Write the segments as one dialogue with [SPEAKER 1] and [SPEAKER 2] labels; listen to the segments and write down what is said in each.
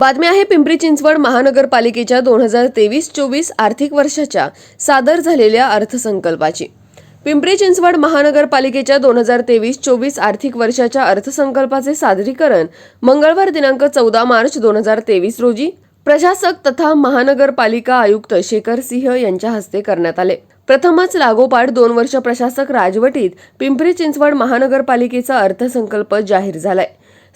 [SPEAKER 1] बातमी आहे पिंपरी चिंचवड महानगरपालिकेच्या दोन हजार तेवीस चोवीस आर्थिक वर्षाच्या सादर झालेल्या अर्थसंकल्पाची. पिंपरी चिंचवड महानगरपालिकेच्या दोन हजार तेवीस चोवीस आर्थिक वर्षाच्या अर्थसंकल्पाचे सादरीकरण मंगळवार दिनांक चौदा मार्च दोन हजार तेवीस रोजी प्रशासक तथा महानगरपालिका आयुक्त शेखर सिंह यांच्या हस्ते करण्यात आले. प्रथमच लागोपाठ दोन वर्ष प्रशासक राजवटीत पिंपरी चिंचवड महानगरपालिकेचा अर्थसंकल्प जाहीर झालाय.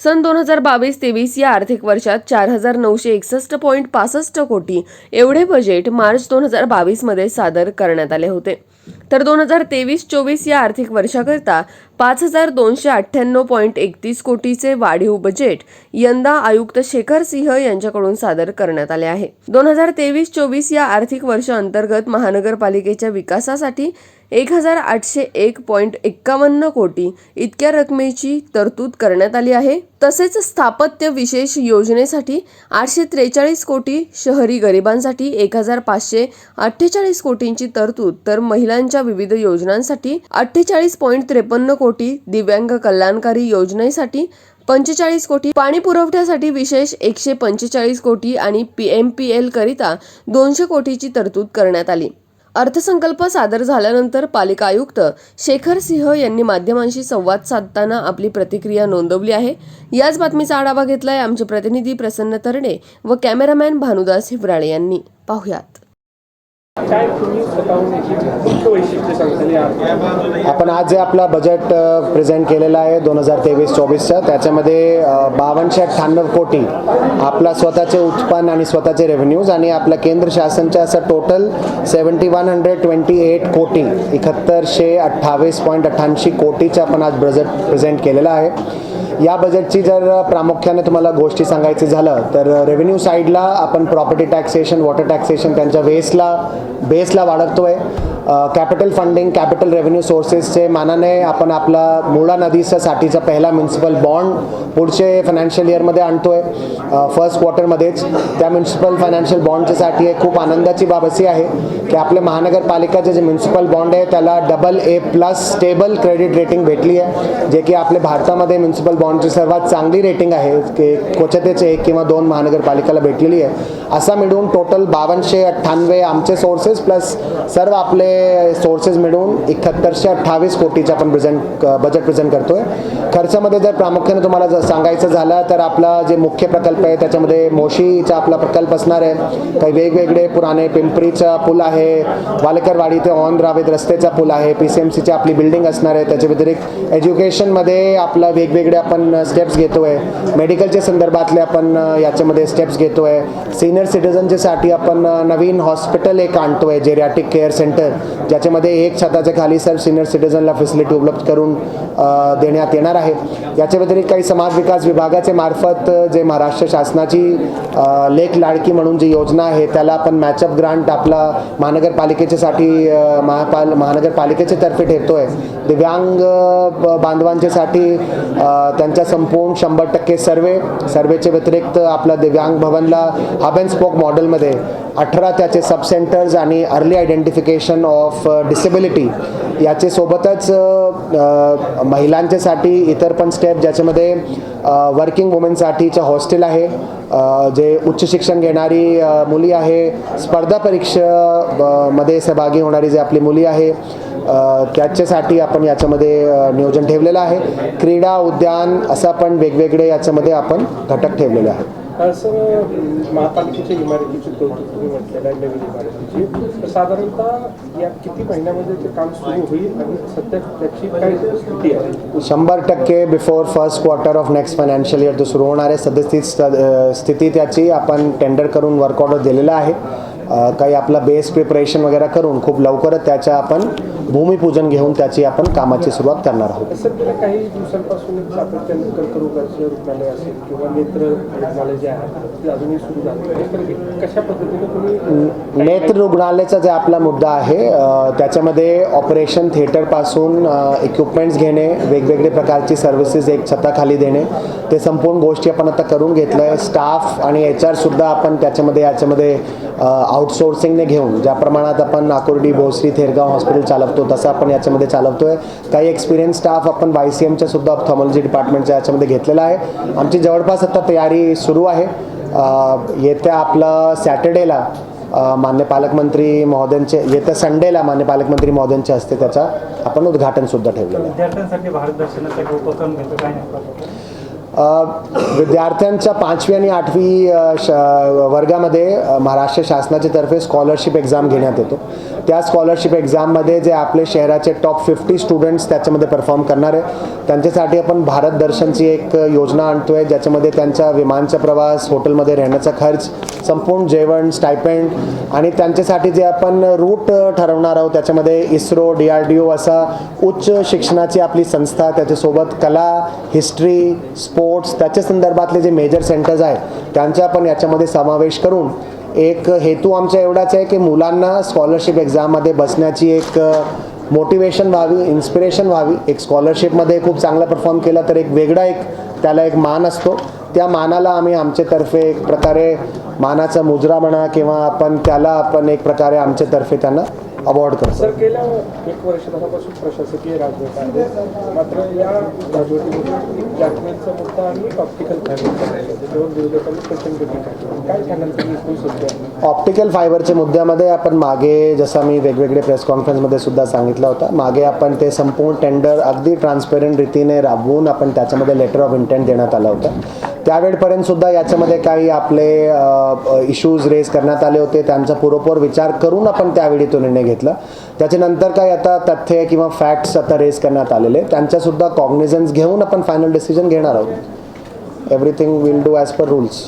[SPEAKER 1] सन दोन हजार बावीस तेवीस या आर्थिक वर्षात चार हजार नऊशे एकसष्ट पॉईंट पासष्ट कोटी एवढे बजेट मार्च दोन हजार बावीसमध्ये सादर करण्यात आले होते. तर दोन हजार तेवीस चोवीस या आर्थिक वर्षाकरता पाच हजार दोनशे अठ्ठ्याण्णव पॉईंट एकतीस कोटीचे वाढीव बजेट यंदा आयुक्त शेखर सिंह यांच्याकडून सादर करण्यात आले आहे. दोन हजार तेवीस चोवीस या आर्थिक वर्ष अंतर्गत महानगरपालिकेच्या विकासासाठी एक हजार आठशे एक पॉईंट एक्कावन्न कोटी इतक्या रकमेची तरतूद करण्यात आली आहे. तसेच स्थापत्य विशेष योजनेसाठी आठशे त्रेचाळीस कोटी शहरी गरिबांसाठी एक हजार पाचशे अठ्ठेचाळीस कोटींची तरतूद तर महिलांच्या विविध योजनांसाठी अठ्ठेचाळीस पॉईंट त्रेपन्न कोटी दिव्यांग कल्याणकारी योजनेसाठी पंचेचाळीस कोटी पाणी पुरवठ्यासाठी विशेष एकशे पंचेचाळीस कोटी आणि पी एम पी एल करिता दोनशे कोटीची तरतूद करण्यात आली. अर्थसंकल्प सादर झाल्यानंतर पालिका आयुक्त शेखर सिंह यांनी माध्यमांशी संवाद साधताना आपली प्रतिक्रिया नोंदवली आहे. याच बातमीचा आढावा घेतलाय आमचे प्रतिनिधी प्रसन्न तरणे व कॅमेरामॅन भानुदास हिवराळे यांनी. पाहुयात.
[SPEAKER 2] आपण आज जे आपला बजेट प्रेझेंट केलेला आहे दोन हजार तेवीस चोवीसचं त्याच्यामध्ये बावनशे अठ्ठ्याण्णव कोटी आपला स्वतःचे उत्पन्न आणि स्वतःचे रेव्हेन्यूज आणि आपल्या केंद्र शासनच्या असं total seventy one hundred twenty eight कोटी एकाहत्तरशे अठ्ठावीस पॉईंट अठ्ठ्याऐंशी कोटीचं आपण आज बजेट प्रेझेंट केलेलं आहे. या बजेटची जर प्रामुख्याने तुम्हाला गोष्टी सांगायची झालं तर रेव्हेन्यू साईडला आपण प्रॉपर्टी टॅक्सेशन वॉटर टॅक्सेशन त्यांच्या बेसला बेसला वाढवतोय कॅपिटल फंडिंग कॅपिटल रेव्हेन्यू सोर्सेसचे मानाने आपण आपला मुळा नदीसाठीचा पहिला म्युन्सिपल बॉन्ड पुढचे फायनान्शियल इयरमध्ये आणतोय. फर्स्ट क्वार्टरमध्येच त्या म्युन्सिपल फायनान्शियल बॉन्डच्यासाठी आहे खूप आनंदाची बाब अशी आहे की आपल्या महानगरपालिकाचे जे म्युन्सिपल बॉन्ड आहे त्याला double A plus stable credit rating भेटली आहे जे की आपल्या भारतामध्ये म्युन्सिपल बॉन्डची सर्वात चांगली रेटिंग आहे. की क्वचितच एक किंवा दोन महानगरपालिकेला भेटलेली आहे. असा मिळून टोटल बावनशे अठ्ठ्याण्णवे आमचे सोर्सेस प्लस सर्व आपले सोर्सेस मिळून एकाहत्तरशे अठ्ठावीस कोटीचं आपण प्रेझेंट बजेट प्रेझेंट करतो आहे खर्चामध्ये जर प्रामुख्याने तुम्हाला जर सांगायचं झालं तर आपला जे मुख्य प्रकल्प आहे त्याच्यामध्ये मोशीचा आपला प्रकल्प असणार आहे. काही वेगवेगळे पुराणे पिंपरीचा पूल आहे वालेकरवाडी ते ऑन रावेत रस्त्याचा पूल आहे पी सी एम सीची आपली बिल्डिंग असणार आहे. त्याच्या व्यतिरिक्त एज्युकेशनमध्ये आपला वेगवेगळे आपण स्टेप्स घेतो आहे मेडिकलच्या संदर्भातले आपण याच्यामध्ये स्टेप्स घेतो आहे सिनियर सिटीजनच्यासाठी आपण नवीन हॉस्पिटल एक आणतो आहे जेरियाटिक केअर सेंटर Yes. ज्याच्यामध्ये एक छताच्या खाली सर सिनियर सिटीजनला फॅसिलिटी उपलब्ध करून देण्यात येणार आहे. याच्या व्यतिरिक्त काही समाज विकास विभागाचे मार्फत जे महाराष्ट्र शासनाची लेख लाडकी म्हणून जी योजना आहे त्याला आपण मॅचअप ग्रांट आपला महानगरपालिकेच्यासाठी महापाल महानगरपालिकेच्या तर्फे आहे दिव्यांग ब- बांधवांच्यासाठी त्यांच्या संपूर्ण शंभर टक्के सर्वे सर्वेच्या व्यतिरिक्त आपला दिव्यांग भवनला हब अँड स्पोक मॉडेलमध्ये अठरा त्याचे सबसेंटर्स आणि अर्ली आयडेंटिफिकेशन ऑफ डिसेबिलिटी याचे सोबतच महिलांच्यासाठी इतर पण स्टेप ज्याच्यामध्ये वर्किंग वुमेनसाठीचं हॉस्टेल आहे जे उच्च शिक्षण घेणारी मुली आहे स्पर्धा परीक्षा मध्ये सहभागी होणारी जे आपली मुली आहे त्याच्यासाठी आपण याच्यामध्ये नियोजन ठेवलेलं आहे. क्रीडा उद्यान असं पण वेगवेगळे याच्यामध्ये आपण घटक ठेवलेले आहेत.
[SPEAKER 3] सर महापालिकेच्या इमारतीची कौतुक तुम्ही म्हटलेलं आहे नवीन इमारतीची. तर साधारणतः या किती महिन्यामध्ये ते काम सुरू होईल आणि सध्या त्याची काय स्थिती आहे?
[SPEAKER 2] शंभर टक्के before first quarter of next financial year तो सुरू होणार आहे. सध्याची स्थिती त्याची आपण टेंडर करून वर्क ऑर्डर दिलेला आहे. काही आपला बेस प्रिपरेशन वगैरे करून खूप लवकरच त्याच्या आपण भूमिपूजन घेऊन त्याची आपण कामाची सुरुवात करणार आहोत.
[SPEAKER 3] सर गेल्या काही दिवसांपासून एक सातत्याने कर्करोगाचं रुग्णालय असेल किंवा नेत्र रुग्णालय जे आहे ते अजूनही सुरू झालं नाही तर कशा पद्धतीने तुम्ही
[SPEAKER 2] नेत्र रुग्णालयाचा जे आपला मुद्दा आहे त्याच्यामध्ये ऑपरेशन थिएटरपासून इक्विपमेंट्स घेणे वेगवेगळे प्रकारची सर्व्हिसेस एक छताखाली देणे ते संपूर्ण गोष्टी आपण आता करून घेतलं आहे स्टाफ आणि एच आरसुद्धा आपण त्याच्यामध्ये याच्यामध्ये आउटसोर्सिंगने घेऊन ज्या प्रमाणात आपण नाकुर्डी भोसरी थेरगाव हॉस्पिटल चालवतो तसं आपण याच्यामध्ये चालवतोय. काही एक्सपिरियन्स स्टाफ आपण वाय सी एमच्या सुद्धा ऑप्थॉमॉलॉजी डिपार्टमेंटच्या याच्यामध्ये घेतलेला आहे. आमची जवळपास आता तयारी सुरू आहे. येत्या आपलं सॅटर्डेला मान्य पालकमंत्री महोदयांचे येत्या संडेला मान्य पालकमंत्री महोदयांचे हस्ते त्याचा आपण उद्घाटनसुद्धा ठेवलेलं आहे. विद्यार्थ्यांच्या पाचवी आणि आठवी श वर्गामध्ये महाराष्ट्र शासनाच्या तर्फे स्कॉलरशिप एक्झाम घेण्यात येतो. त्या स्कॉलरशिप एक्झाममध्ये जे आपले शहराचे टॉप फिफ्टी स्टुडंट्स त्याच्यामध्ये परफॉर्म करणार आहे. त्यांच्यासाठी आपण भारत दर्शनची एक योजना आणतो आहे ज्याच्यामध्ये त्यांचा विमानचा प्रवास हॉटेलमध्ये राहण्याचा खर्च संपूर्ण जेवण स्टायपेंड आणि त्यांच्यासाठी जे आपण रूट ठरवणार आहोत त्याच्यामध्ये ISRO D R D O असा उच्च शिक्षणाची आपली संस्था त्याच्यासोबत कला हिस्ट्री स्पोर्ट्स त्याच्या संदर्भातले जे मेजर सेंटर्स आहेत त्यांचा पण याच्यामध्ये समावेश करून एक हेतू आमचा एवढाच आहे की मुलांना स्कॉलरशिप एक्झाममध्ये बसण्याची एक मोटिवेशन व्हावी इन्स्पिरेशन व्हावी. एक स्कॉलरशिपमध्ये खूप चांगला परफॉर्म केला तर एक वेगळा एक त्याला एक मान असतो. त्या मानाला आम्ही आमच्यातर्फे एक प्रकारे मानाचा मुजरा म्हणा किंवा आपण त्याला आपण एक प्रकारे आमच्यातर्फे त्यांना अवॉर्ड करतो
[SPEAKER 3] सर गेल्या एक वर्षभरापासून प्रशासकीय राजवट आहे. मात्र या राजवटीमध्ये मुद्दा आणि ऑप्टिकल फायबरचा
[SPEAKER 2] ऑप्टिकल फायबरच्या मुद्द्यामध्ये आपण मागे जसं मी वेगवेगळे प्रेस कॉन्फरन्समध्ये सुद्धा सांगितलं होतं मागे आपण ते संपूर्ण टेंडर अगदी ट्रान्सपेरंट रीतीने राबवून आपण त्याच्यामध्ये लेटर ऑफ इंटेंट देण्यात आलं होतं. त्यावेळपर्यंत सुद्धा याच्यामध्ये काही आपले इश्यूज रेज करण्यात आले होते. त्यांचा पुरेपूर विचार करून आपण त्यावेळी तो निर्णय घेतला. त्याच्यानंतर काही आता तथ्य किंवा फॅक्ट्स आता रेज करण्यात आलेले त्यांच्यासुद्धा कॉग्निझन्स घेऊन आपण फायनल डिसिजन घेणार आहोत. Everything will do as per rules